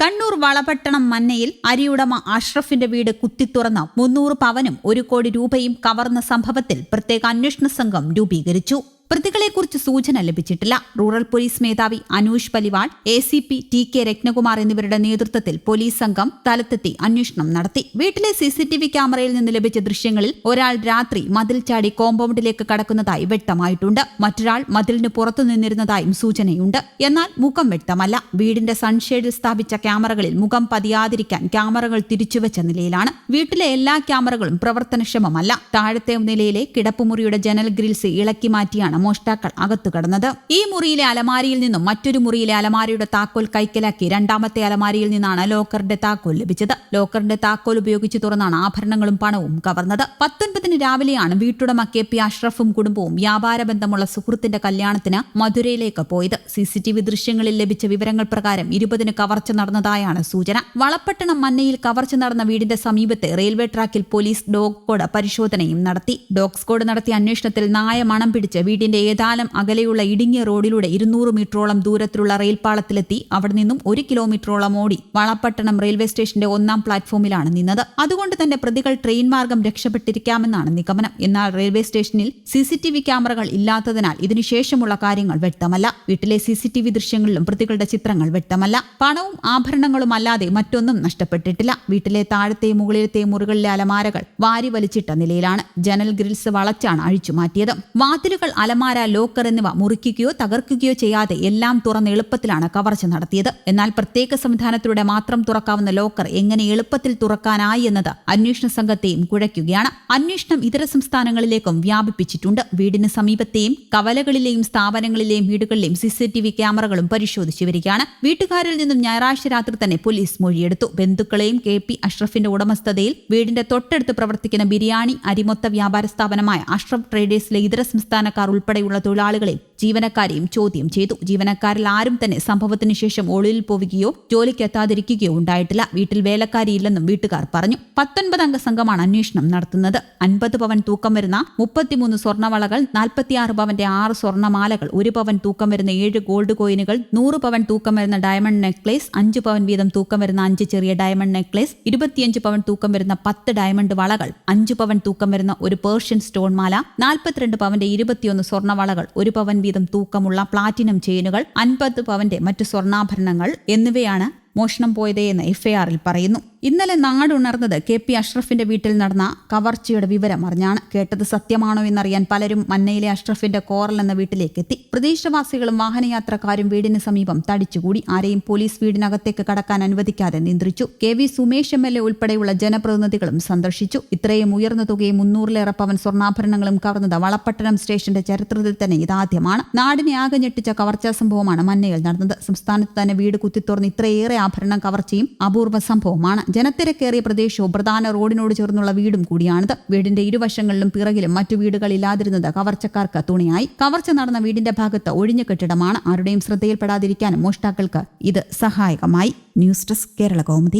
കണ്ണൂർ വളപട്ടണം മന്നയിൽ അരിയുടമ അഷ്റഫിന്റെ വീട് കുത്തിത്തുറന്ന് മുന്നൂറ് പവനും ഒരു കോടി രൂപയും കവർന്ന സംഭവത്തിൽ പ്രത്യേക അന്വേഷണ സംഘം രൂപീകരിച്ചു പ്രതികളെക്കുറിച്ച് സൂചന ലഭിച്ചിട്ടില്ല. റൂറൽ പോലീസ് മേധാവി Anush Paliwal A C P T K Ratnakumar എന്നിവരുടെ നേതൃത്വത്തിൽ പോലീസ് സംഘം സ്ഥലത്തെത്തി അന്വേഷണം നടത്തി. വീട്ടിലെ സി സി ടി വി ക്യാമറയിൽ നിന്ന് ലഭിച്ച ദൃശ്യങ്ങളിൽ ഒരാൾ രാത്രി മതിൽ ചാടി കോമ്പൗണ്ടിലേക്ക് കടക്കുന്നതായി വ്യക്തമായിട്ടുണ്ട്. മറ്റൊരാൾ മതിലിന് പുറത്തു നിന്നിരുന്നതായും സൂചനയുണ്ട്. എന്നാൽ മുഖം വ്യക്തമല്ല. വീടിന്റെ സൺഷെയ്ഡിൽ സ്ഥാപിച്ച ക്യാമറകളിൽ മുഖം പതിയാതിരിക്കാൻ ക്യാമറകൾ തിരിച്ചുവച്ച നിലയിലാണ്. വീട്ടിലെ എല്ലാ ക്യാമറകളും പ്രവർത്തനക്ഷമമല്ല. താഴത്തെ നിലയിലെ കിടപ്പുമുറിയുടെ ജനൽ ഗ്രിൽസ് ഇളക്കി മാറ്റിയാണ് മോഷ്ടാക്കൾ അകത്തു കടന്നത്. ഈ മുറിയിലെ അലമാരിയിൽ നിന്നും മറ്റൊരു മുറിയിലെ അലമാരിയുടെ താക്കോൽ കൈക്കലാക്കി രണ്ടാമത്തെ അലമാരിയിൽ നിന്നാണ് ലോക്കറിന്റെ താക്കോൽ ലഭിച്ചത്. ലോക്കറിന്റെ താക്കോൽ ഉപയോഗിച്ച് തുറന്നാണ് ആഭരണങ്ങളും പണവും കവർന്നത്. പത്തൊൻപതിന് രാവിലെയാണ് വീട്ടുടമ കെ പി അഷ്റഫും കുടുംബവും വ്യാപാര ബന്ധമുള്ള സുഹൃത്തിന്റെ കല്യാണത്തിന് മധുരയിലേക്ക് പോയത്. സിസിടിവി ദൃശ്യങ്ങളിൽ ലഭിച്ച വിവരങ്ങൾ പ്രകാരം ഇരുപതിന് കവർച്ച നടന്നതായാണ് സൂചന. വളപ്പട്ടണം മന്നയിൽ കവർച്ച നടന്ന വീടിന്റെ സമീപത്തെ റെയിൽവേ ട്രാക്കിൽ പോലീസ് ഡോഗ് സ്കോഡ് പരിശോധനയും നടത്തി. ഡോഗ് സ്കോഡ് നടത്തിയ അന്വേഷണത്തിൽ നായ മണം പിടിച്ച് വീടിന്റെ ഏതാനും അകലെയുള്ള ഇടുങ്ങിയ റോഡിലൂടെ ഇരുന്നൂറ് മീറ്ററോളം ദൂരത്തിലുള്ള റെയിൽപാളത്തിലെത്തി അവിടെ നിന്നും ഒരു കിലോമീറ്ററോളം ഓടി വളപട്ടണം റെയിൽവേ സ്റ്റേഷന്റെ ഒന്നാം പ്ലാറ്റ്ഫോമിലാണ് നിന്നത്. അതുകൊണ്ട് തന്നെ പ്രതികൾ ട്രെയിൻ മാർഗം രക്ഷപ്പെട്ടിരിക്കാമെന്നാണ് നിഗമനം. എന്നാൽ റെയിൽവേ സ്റ്റേഷനിൽ സിസിടിവി ക്യാമറകൾ ഇല്ലാത്തതിനാൽ ഇതിനുശേഷമുള്ള കാര്യങ്ങൾ വ്യക്തമല്ല. വീട്ടിലെ സിസിടിവി ദൃശ്യങ്ങളിലും പ്രതികളുടെ ചിത്രങ്ങൾ വ്യക്തമല്ല. പണവും ആഭരണങ്ങളും അല്ലാതെ മറ്റൊന്നും നഷ്ടപ്പെട്ടിട്ടില്ല. വീട്ടിലെ താഴത്തെയും മുകളിലത്തെയും മുറികളിലെ അലമാരകൾ വാരി വലിച്ചിട്ട നിലയിലാണ്. ജനൽ ഗ്രിൽസ് വളച്ചാണ് അഴിച്ചു മാറ്റിയത്. വാതിലുകൾ അലമാര ലോക്കർ എന്നിവ മുറിക്കുകയോ തകർക്കുകയോ ചെയ്യാതെ എല്ലാം തുറന്ന് എളുപ്പത്തിലാണ് കവർച്ച നടത്തിയത്. എന്നാൽ പ്രത്യേക സംവിധാനത്തിലൂടെ മാത്രം തുറക്കാവുന്ന ലോക്കർ എങ്ങനെ എളുപ്പത്തിൽ തുറക്കാനായി എന്നത് അന്വേഷണ സംഘത്തെയും കുഴയ്ക്കുകയാണ്. അന്വേഷണം ഇതര സംസ്ഥാനങ്ങളിലേക്കും വ്യാപിപ്പിച്ചിട്ടുണ്ട്. വീടിന് സമീപത്തെയും കവലകളിലെയും സ്ഥാപനങ്ങളിലെയും വീടുകളിലെയും സി സി ടി വി ക്യാമറകളും പരിശോധിച്ചു വരികയാണ്. വീട്ടുകാരിൽ നിന്നും ഞായറാഴ്ച രാത്രി തന്നെ പോലീസ് മൊഴിയെടുത്തു. ബന്ധുക്കളെയും കെ പി അഷ്റഫിന്റെ ഉടമസ്ഥതയിൽ വീടിന്റെ തൊട്ടടുത്ത് പ്രവർത്തിക്കുന്ന ബിരിയാണി അരിമൊത്ത വ്യാപാര സ്ഥാപനമായ അഷ്റഫ് ട്രേഡേഴ്സിലെ ഇതര സംസ്ഥാനക്കാർ ഉൾപ്പെടെയുള്ള തൊഴിലാളികളെയും ജീവനക്കാരെയും ചോദ്യം ചെയ്തു. ജീവനക്കാരിൽ ആരും തന്നെ സംഭവത്തിന് ശേഷം ഒളിയിൽ പോവുകയോ ജോലിക്കെത്താതിരിക്കുകയോ ഉണ്ടായിട്ടില്ല. വീട്ടിൽ വേലക്കാരിയില്ലെന്നും വീട്ടുകാർ പറഞ്ഞു. പത്തൊൻപത് അംഗ സംഘമാണ് അന്വേഷണം നടത്തുന്നത്. അൻപത് പവൻ തൂക്കം വരുന്ന മുപ്പത്തിമൂന്ന് സ്വർണവളകൾ നാൽപ്പത്തിയാറ് പവന്റെ ആറ് സ്വർണമാലകൾ ഒരു പവൻ തൂക്കം വരുന്ന ഏഴ് ഗോൾഡ് കോയിനുകൾ നൂറ് പവൻ തൂക്കം വരുന്ന ഡയമണ്ട് നെക്ലേസ് അഞ്ച് പവൻ വീതം തൂക്കം വരുന്ന അഞ്ച് ചെറിയ ഡയമണ്ട് നെക്ലേസ് ഇരുപത്തിയഞ്ച് പവൻ തൂക്കം വരുന്ന പത്ത് ഡയമണ്ട് വളകൾ അഞ്ച് പവൻ തൂക്കം വരുന്ന ഒരു പേർഷ്യൻ സ്റ്റോൺ മാല നാൽപ്പത്തിരണ്ട് പവന്റെ ഇരുപത്തിയൊന്ന് സ്വർണവളകൾ ഒരു പവൻ വീതം തൂക്കമുള്ള പ്ലാറ്റിനം ചെയിനുകൾ അൻപത് പവന്റെ മറ്റു സ്വർണാഭരണങ്ങൾ എന്നിവയാണ് മോഷണം പോയതേ എന്ന് എഫ്ഐആറിൽ പറയുന്നു. ഇന്നലെ നാടുണർന്നത് കെ പി അഷ്റഫിന്റെ വീട്ടിൽ നടന്ന കവർച്ചയുടെ വിവരം അറിഞ്ഞാണ് കേട്ടത് സത്യമാണോ എന്നറിയാൻ പലരും മന്നയിലെ അഷ്റഫിന്റെ കോറൽ എന്ന വീട്ടിലേക്ക് എത്തി. പ്രദേശവാസികളും വാഹനയാത്രക്കാരും വീടിന് സമീപം തടിച്ചുകൂടി. ആരെയും പോലീസ് വീടിനകത്തേക്ക് കടക്കാൻ അനുവദിക്കാതെ നിയന്ത്രിച്ചു. K V Sumesh M L A ഉൾപ്പെടെയുള്ള ജനപ്രതിനിധികളും സന്ദർശിച്ചു. ഇത്രയും ഉയർന്ന തുകയും മുന്നൂറിലേറെ പവൻ സ്വർണാഭരണങ്ങളും കവർന്നത് വളപ്പട്ടണം സ്റ്റേഷന്റെ ചരിത്രത്തിൽ തന്നെ ഇതാദ്യമാണ്. നാടിനെ ആകെ ഞെട്ടിച്ച കവർച്ചാ സംഭവമാണ് മന്നയിൽ നടന്നത്. സംസ്ഥാനത്ത് തന്നെ വീട് കുത്തിത്തുറന്ന് ഇത്രയേറെ ആഭരണം കവർച്ചയും അപൂർവ സംഭവമാണ്. ജനത്തിരക്കേറിയ പ്രദേശവും പ്രധാന റോഡിനോട് ചേർന്നുള്ള വീടും കൂടിയാണിത്. വീടിന്റെ ഇരുവശങ്ങളിലും പിറകിലും മറ്റു വീടുകൾ ഇല്ലാതിരുന്നത് കവർച്ചക്കാർക്ക് തുണിയായി. കവർച്ച നടന്ന വീടിന്റെ ഭാഗത്ത് ഒഴിഞ്ഞ കെട്ടിടമാണ്. ആരുടെയും ശ്രദ്ധയിൽപ്പെടാതിരിക്കാനും മോഷ്ടാക്കൾക്ക് ഇത് സഹായകമായി. News desk Kerala Kaumudi.